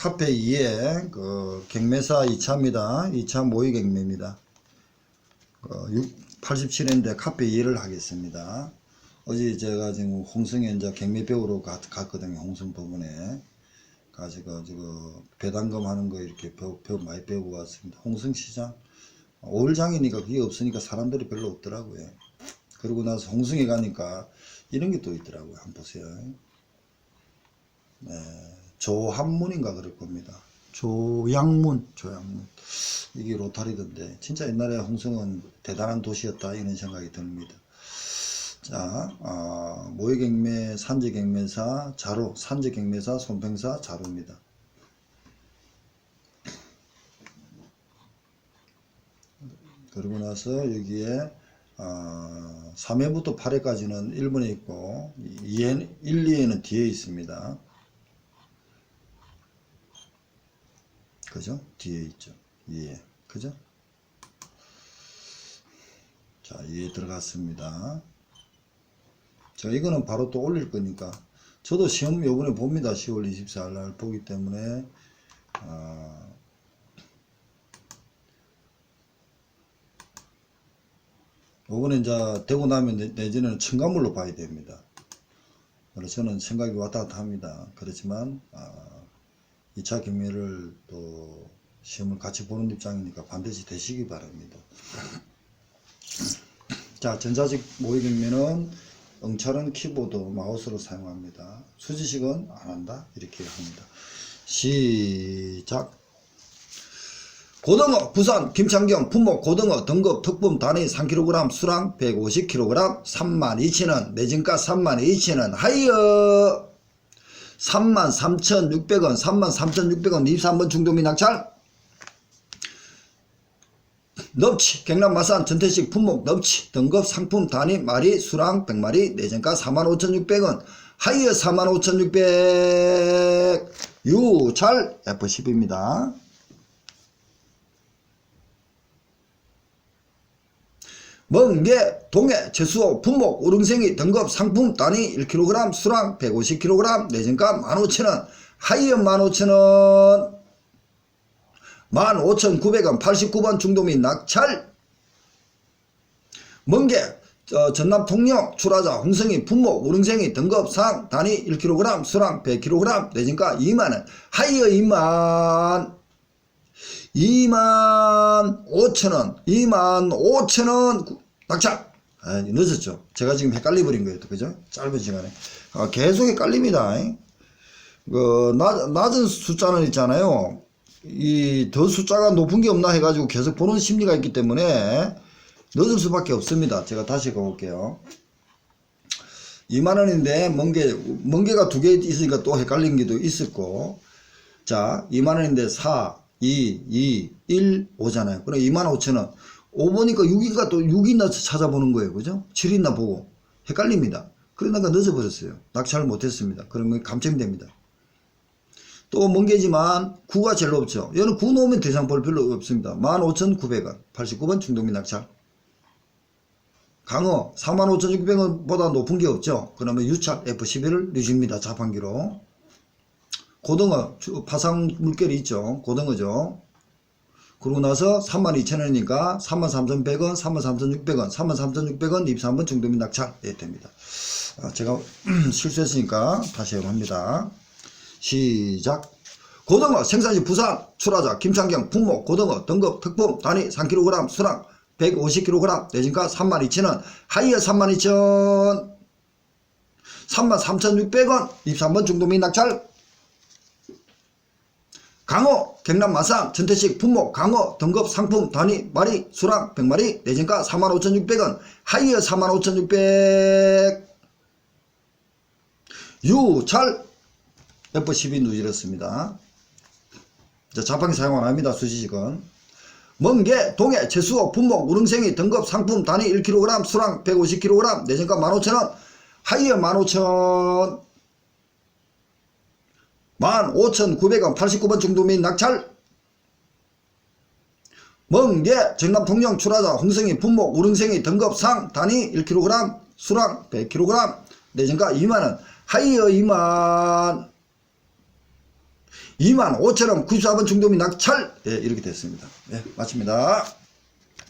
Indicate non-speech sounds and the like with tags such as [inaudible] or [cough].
카페 2에 그 경매사 2차입니다. 2차 모의 경매입니다. 어, 87회인데 카페 2를 하겠습니다. 어제 제가 지금 홍성에 이제 경매 배우러 갔, 갔거든요. 홍성 부분에. 가지고 지금 배당금 하는 거 이렇게 배우, 배우 많이 배우고 왔습니다. 홍성 시장 5일장이니까 그게 없으니까 사람들이 별로 없더라고요. 그러고 나서 홍성에 가니까 이런 게 또 있더라고요. 한번 보세요. 네, 조한문인가 그럴 겁니다. 조양문, 조양문. 이게 로타리던데 진짜 옛날에 홍성은 대단한 도시였다 이런 생각이 듭니다. 자, 어, 모의경매, 산지경매사, 자로, 산지경매사, 손평사, 자로입니다. 그리고 나서 여기에 어, 3회부터 8회까지는 1번에 있고 2회, 1, 2회는 뒤에 있습니다. 그죠? 뒤에 있죠. 2회. 그죠? 자, 2회 들어갔습니다. 자, 이거는 바로 또 올릴 거니까. 저도 시험 요번에 봅니다. 10월 24일 날 보기 때문에, 아, 요번에 이제 되고 나면 내- 내지는 첨가물로 봐야 됩니다. 그래서 저는 생각이 왔다 갔다 합니다. 그렇지만, 아, 2차 경매를 또 시험을 같이 보는 입장이니까 반드시 되시기 바랍니다. 자, 전자식 모의 경매는 응찰은 키보드, 마우스로 사용합니다. 수지식은 안 한다. 이렇게 합니다. 시작. 고등어, 부산, 김창경, 품목, 고등어, 등급, 특품, 단위 3kg, 수랑 150kg, 32,000원, 매진가 32,000원, 하이어! 33,600원, 33,600원, 23번 중도미 낙찰. 넙치, 경남 마산, 전태식, 품목, 넙치, 등급, 상품, 단위, 마리, 수랑, 100마리, 내전가 45,600원, 하이어 45,600, 유찰, F10입니다. 멍게, 동해, 채수호, 품목, 우릉생이, 등급, 상품, 단위 1kg, 수랑 150kg, 내전가 15,000원, 하이어 15,000원, 15,900원, 89번 중도민 낙찰, 멍게, 어, 전남 통영, 출하자, 홍성이, 품목, 우릉생이, 등급, 상, 단위 1kg, 수랑 100kg, 내진가 2만원, 하이어 2만, 2만 5천원, 2만 5천원, 낙찰! 아, 늦었죠. 제가 지금 헷갈려 버린 거예요. 또, 그죠? 짧은 시간에. 아, 계속 헷갈립니다. 그, 낮, 낮은 숫자는 있잖아요. 이, 더 숫자가 높은 게 없나 해가지고 계속 보는 심리가 있기 때문에 늦을 수밖에 없습니다. 제가 다시 가볼게요. 2만원인데, 멍게, 멍게가 두 개 있으니까 또 헷갈린 게도 있었고, 자, 2만원인데 4, 2, 2, 1, 5잖아요. 그럼 2만 5천원. 5 보니까 6인가 또 6있나 찾아보는 거예요. 그죠? 7있나 보고. 헷갈립니다. 그러다가 늦어버렸어요. 낙찰을 못했습니다. 그러면 감점이 됩니다. 또 멍게지만 9가 제일 높죠. 얘는 9 놓으면 대상 볼 필요 없습니다. 15,900원. 89번 중동민 낙찰. 강어 45,600원보다 높은 게 없죠. 그러면 유찰 F11을 유지입니다. 자판기로. 고등어 주- 파상 물결이 있죠. 고등어죠. 그러고 나서 32,000원이니까 33,100원, 33,600원, 33,600원, 23번 중도민 낙찰 예, 됩니다. 아, 제가 [clears throat] 실수했으니까 다시 합니다. 시작. 고등어 생산지 부산 출하자 김창경 품목 고등어 등급 특품 단위 3kg 수랑 150kg 내진가 32,000원 하이어 32,000 33,600원 23번 중도민 낙찰 강어, 경남 마산, 전태식, 품목, 강어, 등급, 상품, 단위, 마리, 수랑, 100마리, 내진가 45,600원, 하이어 45,600, 유찰, F12 누질했습니다. 자, 자판기 사용 안 합니다, 수지식은. 멍게, 동해, 채수호, 품목, 우릉생이, 등급, 상품, 단위 1kg, 수랑 150kg, 내진가 15,000원, 하이어 15,000원, 15,900원 89번 중도민 낙찰 멍게 전남 통영 출하자 홍성이 분목 우릉생이 등급 상 단위 1kg 수랑 100kg 내전가 2만원 하이어 2만 2만 5천원 94번 중도미 낙찰 예, 이렇게 됐습니다. 예, 마칩니다.